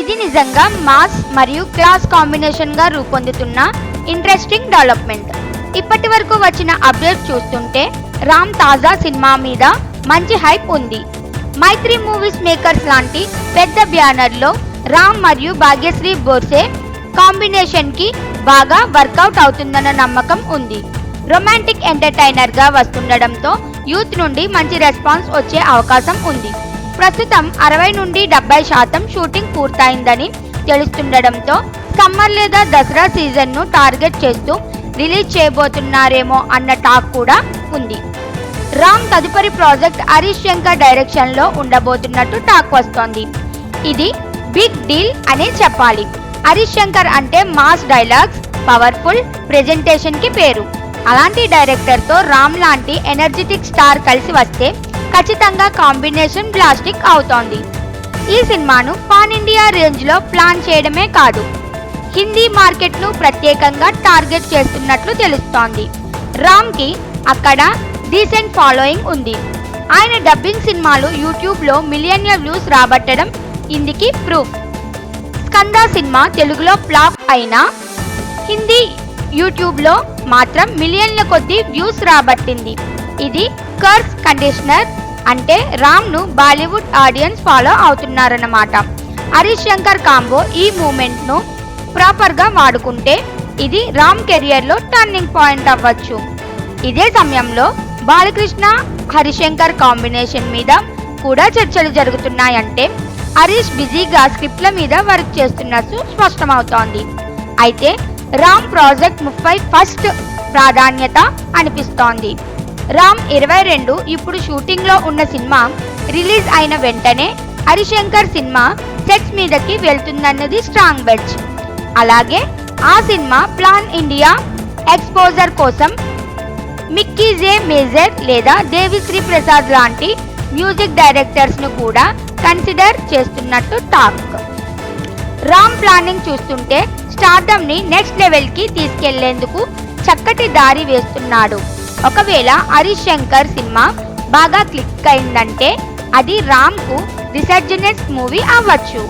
ఇది నిజంగా మాస్ మరియు క్లాస్ కాంబినేషన్గా రూపొందుతున్న ఇంట్రెస్టింగ్ డెవలప్మెంట్. ఇప్పటి వరకు వచ్చిన అప్డేట్ చూస్తుంటే రామ్ తాజా సినిమా మీద మంచి హైప్ ఉంది. మైత్రి మూవీస్ మేకర్స్ లాంటి పెద్ద బ్యానర్లో రామ్ మరియు భాగ్యశ్రీ బోర్సే కాంబినేషన్కి బాగా వర్కౌట్ అవుతుందన్న నమ్మకం ఉంది. రొమాంటిక్ ఎంటర్టైనర్గా వస్తుండడంతో యూత్ నుండి మంచి రెస్పాన్స్ వచ్చే అవకాశం ఉంది. ప్రస్తుతం అరవై నుండి డెబ్బై శాతం షూటింగ్ పూర్తయిందని తెలుస్తుండడంతో సమ్మర్ లేదా దసరా సీజన్ను టార్గెట్ చేస్తూ రిలీజ్ చేయబోతున్నారేమో అన్న టాక్ కూడా ఉంది. రామ్ తదుపరి ప్రాజెక్ట్ హరీష్ శంకర్ డైరెక్షన్లో ఉండబోతున్నట్టు టాక్ వస్తోంది. ఇది బిగ్ డీల్ అనే చెప్పాలి. హరీష్ శంకర్ అంటే మాస్ డైలాగ్స్ పవర్ఫుల్ ప్రెజెంటేషన్కి పేరు. అలాంటి డైరెక్టర్తో రామ్ లాంటి ఎనర్జెటిక్ స్టార్ కలిసి వస్తే ఖచ్చితంగా కాంబినేషన్ ప్లాస్టిక్ అవుతోంది. ఈ సినిమాను పాన్ ఇండియా రేంజ్లో ప్లాన్ చేయడమే కాదు హిందీ మార్కెట్ను ప్రత్యేకంగా టార్గెట్ చేస్తున్నట్లు తెలుస్తోంది. రామ్కి అక్కడ డీసెంట్ ఫాలోయింగ్ ఉంది. ఆయన డబ్బింగ్ సినిమాలు యూట్యూబ్లో మిలియన్ల వ్యూస్ రాబట్టడం ఇందుకి ప్రూఫ్. స్కంద సినిమా తెలుగులో ఫ్లాప్ అయినా హిందీ యూట్యూబ్లో మాత్రం మిలియన్ల కొద్ది వ్యూస్ రాబట్టింది. ఇది కర్స్ కండిషనర్ అంటే రామ్ను బాలీవుడ్ ఆడియన్స్ ఫాలో అవుతున్నారన్నమాట. హరీష్ శంకర్ కాంబో ఈ మూమెంట్ను ప్రాపర్గా వాడుకుంటే ఇది రామ్ కెరియర్లో టర్నింగ్ పాయింట్ అవ్వచ్చు. ఇదే సమయంలో బాలకృష్ణ హరిశంకర్ కాంబినేషన్ మీద కూడా చర్చలు జరుగుతున్నాయంటే హరీష్ బిజీగా స్క్రిప్ట్ల మీద వర్క్ చేస్తున్నట్టు స్పష్టమవుతోంది. అయితే రామ్ ప్రాజెక్ట్ ముప్పై ఫస్ట్ ప్రాధాన్యత అనిపిస్తోంది. రామ్ ఇరవై రెండు ఇప్పుడు షూటింగ్లో ఉన్న సినిమా రిలీజ్ అయిన వెంటనే హరిశంకర్ సినిమా సెట్స్ మీదకి వెళ్తుందన్నది స్ట్రాంగ్ బెడ్జ్. అలాగే ఆ సినిమా ప్లాన్ ఇండియా ఎక్స్పోజర్ కోసం మిక్కీ జే మేజర్ లేదా దేవిశ్రీ ప్రసాద్ లాంటి మ్యూజిక్ డైరెక్టర్స్ను కూడా కన్సిడర్ చేస్తున్నట్టు టాక్. రామ్ ప్లానింగ్ చూస్తుంటే స్టార్డమ్ని నెక్స్ట్ లెవెల్కి తీసుకెళ్ళేందుకు చక్కటి దారి వేస్తున్నాడు. ఒకవేళ హరీష్ శంకర్ సినిమా బాగా క్లిక్ అయిందంటే అది రామ్కు రిసర్జనెస్ మూవీ అవ్వచ్చు.